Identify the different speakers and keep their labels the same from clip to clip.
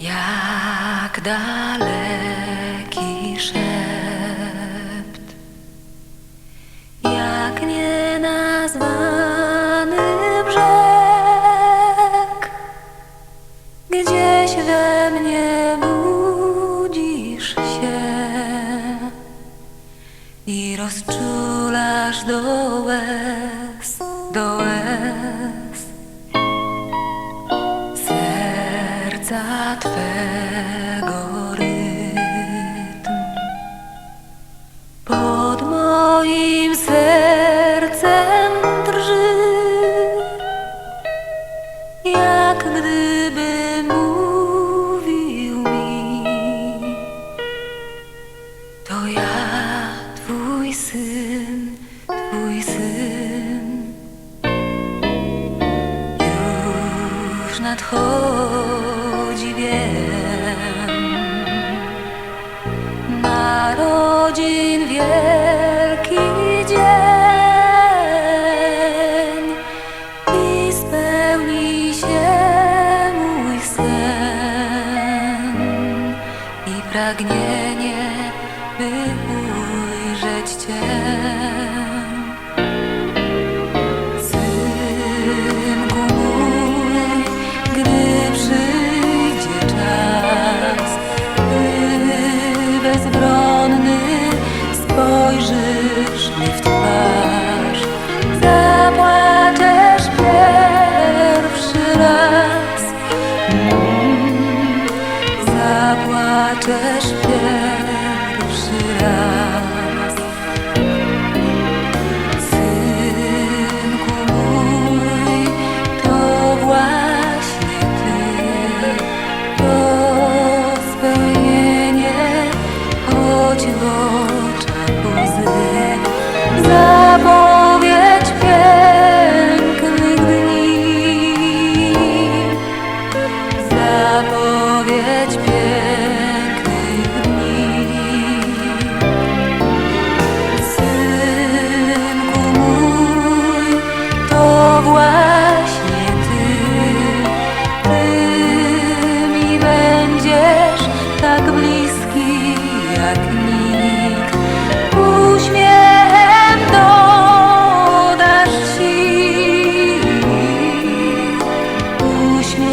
Speaker 1: jak daleki szept, jak nienazwany brzeg, gdzieś we mnie budzisz się. I rozczulasz do łez, do łez jak gdyby mówił mi. To ja, Twój syn, Twój syn. Już nadchodzi wiem Narodzin wielki pragnienie, by touch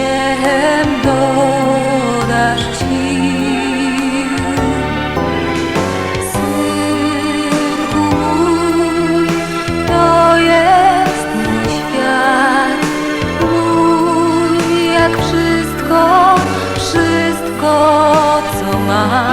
Speaker 1: śmiechem dodasz sił. Synku mój, to jest mój świat, mój jak wszystko, wszystko co mam.